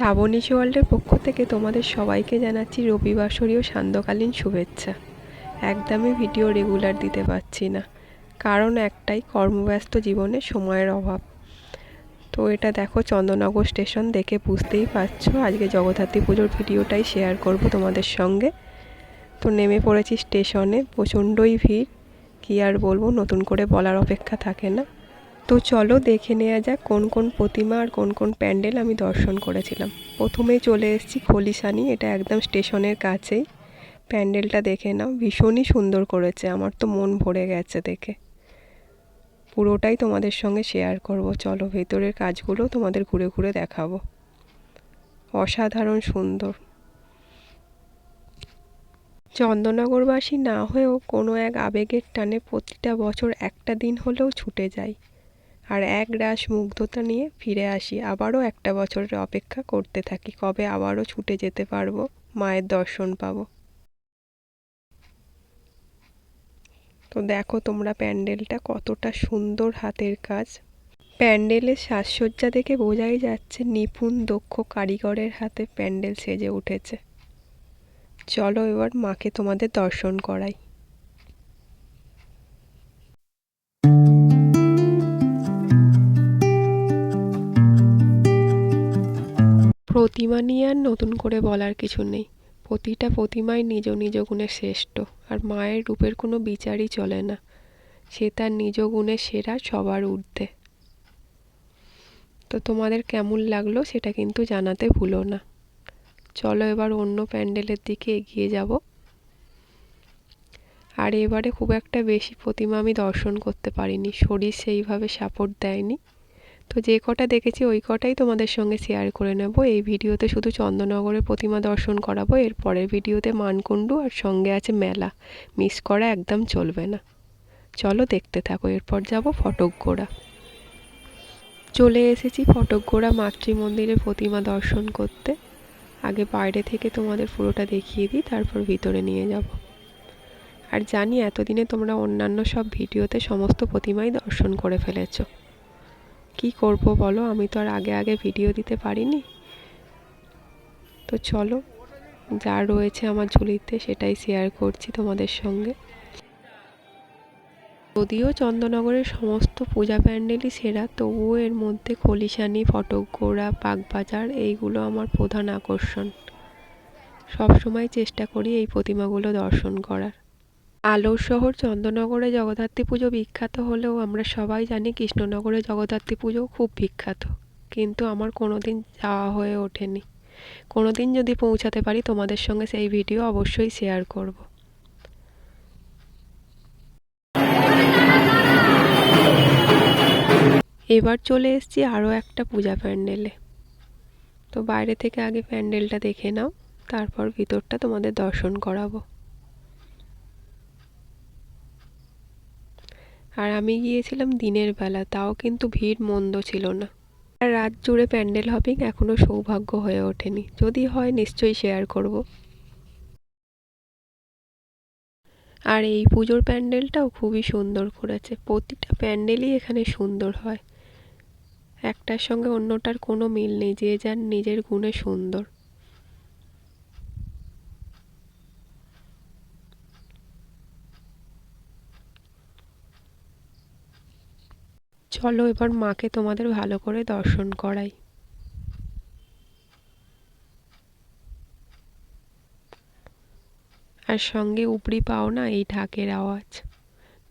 শ্রাবণী ওয়ার্ল্ডের পক্ষ থেকে তোমাদের সবাইকে জানাচ্ছি রবিবাসরীয় সান্ধ্যকালীন শুভেচ্ছা। একদমই ভিডিও রেগুলার দিতে পারছি না। কারণ একটাই কর্মব্যস্ত জীবনে সময়ের অভাব। তো এটা দেখো চন্দননগর স্টেশন দেখে বুঝতেই পারছ। আজকে জগদ্ধাত্রী পুজোর ভিডিওটাই শেয়ার করব তোমাদের সঙ্গে। তো নেমে পড়েছি স্টেশনে। প্রচণ্ডই ভিড়। কী আর বলব, নতুন করে বলার অপেক্ষা থাকে না। তো চলো দেখে নেওয়া যাক কোন কোন প্রতিমা আর কোন কোন প্যান্ডেল আমি দর্শন করেছিলাম। প্রথমেই চলে এসেছি খলিশানি, এটা একদম স্টেশনের কাছেই। প্যান্ডেলটা দেখে নাও, ভীষণই সুন্দর করেছে, আমার তো মন ভরে গেছে দেখে। পুরোটাই তোমাদের সঙ্গে শেয়ার করব। চলো ভেতরের কাজগুলো তোমাদের ঘুরে ঘুরে দেখাবো। অসাধারণ সুন্দর। চন্দননগরবাসী না হয়েও কোনো এক আবেগের টানে প্রতিটা বছর একটা দিন হলেও ছুটে যায়। আর এক রাস মুগ্ধতা নিয়ে ফিরে আসি। আবারও একটা বছরের অপেক্ষা করতে থাকি। কবে আবারও ছুটে যেতে পারব? মায়ের দর্শন পাবো। তো দেখো তোমরা প্যান্ডেলটা কতটা সুন্দর হাতের কাজ। প্যান্ডেলের সাজসজ্জা দেখে বোঝাই যাচ্ছে নিপুণ, দক্ষ কারিগরের হাতে প্যান্ডেল সেজে উঠেছে। চলো এবার মাকে তোমাদের দর্শন করাই। প্রতিমা নিয়ে আর নতুন করে বলার কিছু নেই। প্রতিটা প্রতিমাই নিজ নিজ গুণে শ্রেষ্ঠ, আর মায়ের রূপের কোনো বিচারই চলে না। সে তার নিজ গুণে সেরা সবার ঊর্ধ্বে। তো তোমাদের কেমন লাগল সেটা কিন্তু জানাতে ভুলো না। চলো এবার অন্য প্যান্ডেলের দিকে এগিয়ে যাব। আর এবারে খুব একটা বেশি প্রতিমা আমি দর্শন করতে পারিনি, শরীর সেইভাবে সাপোর্ট দেয়নি। তো যে কটা দেখেছি ওই কটাই তোমাদের সঙ্গে শেয়ার করে নেব। এই ভিডিওতে শুধু চন্দননগরের প্রতিমা দর্শন করাবো, এর পরের ভিডিওতে মানকুণ্ডু আর সঙ্গে আছে মেলা। মিস করা একদম চলবে না। চলো দেখতে থাকো, এরপর যাব ফটকগোড়া চলে এসেছি ফটকগোড়া মাতৃ মন্দিরের প্রতিমা দর্শন করতে। আগে বাইরে থেকে তোমাদের পুরোটা দেখিয়ে দিই, তারপর ভিতরে নিয়ে যাব। আর জানি এতদিনে তোমরা অন্যান্য সব ভিডিওতে সমস্ত প্রতিমাই দর্শন করে ফেলেছো। কি করব বলো? আমি তো আর আগে আগে ভিডিও দিতে পারিনি। তো চলো, যা রয়েছে আমার ঝুলিতে সেটাই শেয়ার করছি তোমাদের সঙ্গে। যদিও চন্দননগরের সমস্ত পূজা প্যান্ডেলই সেরা, তবুও এর মধ্যে খলিশানি ফটকগোড়া বাগবাজার এইগুলো আমার প্রধান আকর্ষণ। সবসময় চেষ্টা করি এই প্রতিমাগুলো দর্শন করার। আলোর শহর চন্দননগরে জগদ্ধাত্রী পুজো বিখ্যাত হলেও আমরা সবাই জানি কৃষ্ণনগরে জগদ্ধাত্রী পুজো খুব বিখ্যাত। কিন্তু আমার কোনো দিন যাওয়া হয়ে ওঠেনি। কোনো দিন যদি পৌঁছাতে পারি তোমাদের সঙ্গে সেই ভিডিও অবশ্যই শেয়ার করব। এবার চলে এসেছি আরও একটা পূজা প্যান্ডেলে। তো বাইরে থেকে আগে প্যান্ডেলটা দেখে নাও, তারপর ভিতরটা তোমাদের দর্শন করাবো। আর আমি গিয়েছিলাম দিনের বেলা, তাও কিন্তু ভিড় মন্দ ছিল না। আর রাত জুড়ে প্যান্ডেল হপিং এখনও সৌভাগ্য হয়ে ওঠেনি। যদি হয় নিশ্চয়ই শেয়ার করব। আর এই পুজোর প্যান্ডেলটাও খুবই সুন্দর করেছে। প্রতিটা প্যান্ডেলই এখানে সুন্দর হয়। একটার সঙ্গে অন্যটার কোনো মিল নেই, যে যার নিজের গুণে সুন্দর। চলো এবার মাকে তোমাদের ভালো করে দর্শন করাই। আর সঙ্গে উপরি পাও না এই ঢাকের আওয়াজ।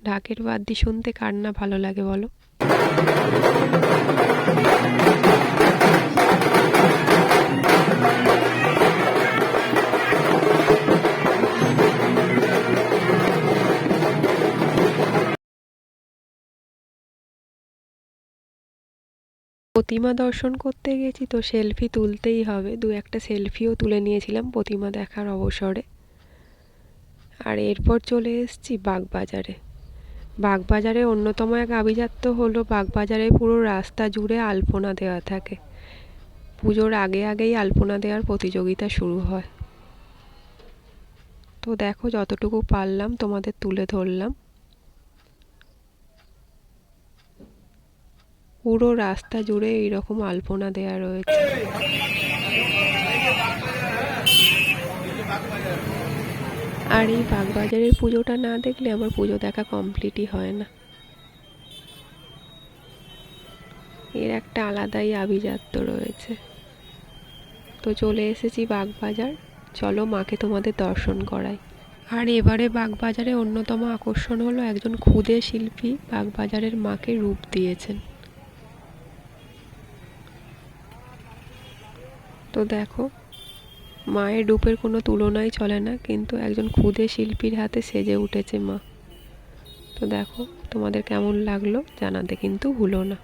ঢাকের বাদ্যি শুনতে কার না ভালো লাগে বলো? প্রতিমা দর্শন করতে গেছি, তো সেলফি তুলতেই হবে। দু একটা সেলফিও তুলে নিয়েছিলাম প্রতিমা দেখার অবসরে। আর এরপর চলে এসেছি বাগবাজারে। বাগবাজারে অন্যতম এক আভিজাত্য হলো বাগবাজারে পুরো রাস্তা জুড়ে আলপনা দেওয়া থাকে। পুজোর আগে আগেই আলপনা দেওয়ার প্রতিযোগিতা শুরু হয়। তো দেখো যতটুকু পারলাম তোমাদের তুলে ধরলাম। পুরো রাস্তা জুড়ে এইরকম আলপনা দেয়া রয়েছে। আর এই বাগবাজারের পুজোটা না দেখলে আমার পুজো দেখা কমপ্লিটই হয় না। এর একটা আলাদাই আভিজাত্য রয়েছে। তো চলে এসেছি বাগবাজার। চলো মাকে তোমাদের দর্শন করাই। আর এবারে বাগবাজারে অন্যতম আকর্ষণ হলো একজন ক্ষুদে শিল্পী বাগবাজারের মাকে রূপ দিয়েছেন। তো দেখো, মায়ের রূপের কোনো তুলনাই চলে না, কিন্তু একজন ক্ষুদে শিল্পীর হাতে সেজে উঠেছে মা। তো দেখো, তোমাদের কেমন লাগল জানাতে কিন্তু ভুলো না।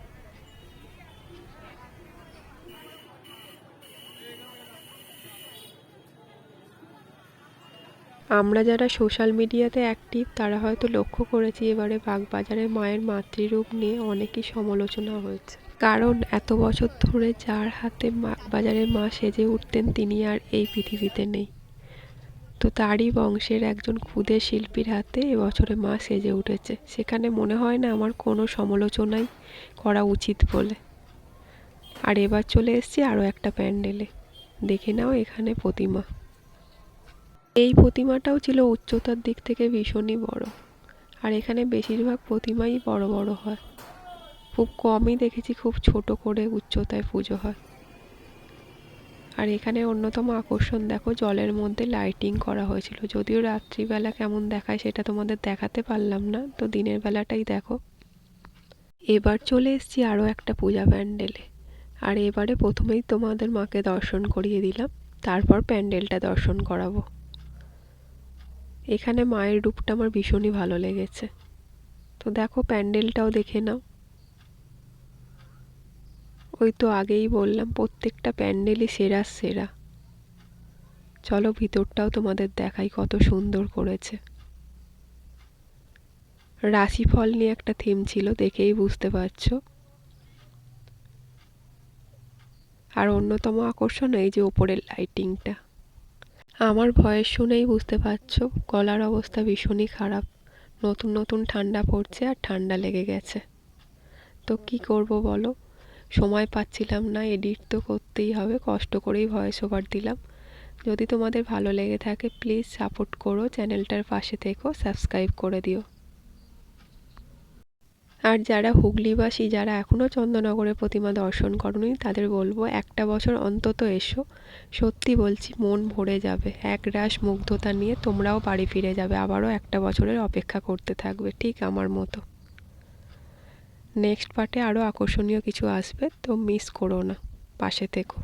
আমরা যারা সোশ্যাল মিডিয়াতে অ্যাক্টিভ, তারা হয়তো লক্ষ্য করেছি এবারে বাগবাজারে মায়ের মাতৃরূপ নিয়ে অনেকই সমালোচনা হয়েছে। কারণ এত বছর ধরে যার হাতে বাগবাজারের মা সেজে উঠতেন তিনি আর এই পৃথিবীতে নেই। তো তারই বংশের একজন ক্ষুদে শিল্পীর হাতে এবছরে মা সেজে উঠেছে। সেখানে মনে হয় না আমার কোনো সমালোচনাই করা উচিত বলে। আর এবার চলে এসেছি আরও একটা প্যান্ডেলে। দেখে নাও এখানে প্রতিমা। এই প্রতিমাটাও ছিল উচ্চতার দিক থেকে ভীষণই বড়। আর এখানে বেশিরভাগ প্রতিমাই বড় বড় হয়। খুব কমই দেখেছি, খুব ছোট করে উচ্চতায় পুজো হয়। আর এখানে অন্যতম আকর্ষণ, দেখো জলের মধ্যে লাইটিং করা হয়েছিল। যদিও রাত্রিবেলা কেমন দেখায় সেটা তোমাদের দেখাতে পারলাম না, তো দিনের বেলাটাই দেখো। এবার চলে এসেছি আরও একটা পূজা প্যান্ডেলে। আর এবারে প্রথমেই তোমাদের মাকে দর্শন করিয়ে দিলাম, তারপর প্যান্ডেলটা দর্শন করাবো। এখানে মায়ের রূপটা আমার ভীষণই ভালো লেগেছে। তো দেখো প্যান্ডেলটাও দেখে নাও। ওই তো আগেই বললাম, প্রত্যেকটা প্যান্ডেলই সেরা সেরা। চলো ভিতরটাও তোমাদের দেখাই কত সুন্দর করেছে। রাশিফল নিয়ে একটা থিম ছিল, দেখেই বুঝতে পারছ। আর অন্যতম আকর্ষণ এই যে ওপরের লাইটিংটা আমার ভয়েস শুনেই বুঝতে পারছ, গলার অবস্থা ভীষণই খারাপ। নতুন নতুন ঠান্ডা পড়ছে আর ঠান্ডা লেগে গেছে। তো কি করব বলো? সময় পাচ্ছিলাম না, এডিট তো করতেই হবে, কষ্ট করেই ভয়েস ওভার দিলাম। যদি তোমাদের ভালো লেগে থাকে প্লিজ সাপোর্ট করো, চ্যানেলটার পাশে থেকো সাবস্ক্রাইব করে দিও। আর যারা হুগলিবাসী, যারা এখনও চন্দননগরের প্রতিমা দর্শন করনি, তাদের বলব একটা বছর অন্তত এসো। সত্যি বলছি, মন ভরে যাবে এক রাস মুগ্ধতা নিয়ে তোমরাও বাড়ি ফিরে যাবে, আবারও একটা বছরের অপেক্ষা করতে থাকবে, ঠিক আমার মতো। নেক্সট পার্টে আরও আকর্ষণীয় কিছু আসবে তো মিস করো না পাশে থেকো।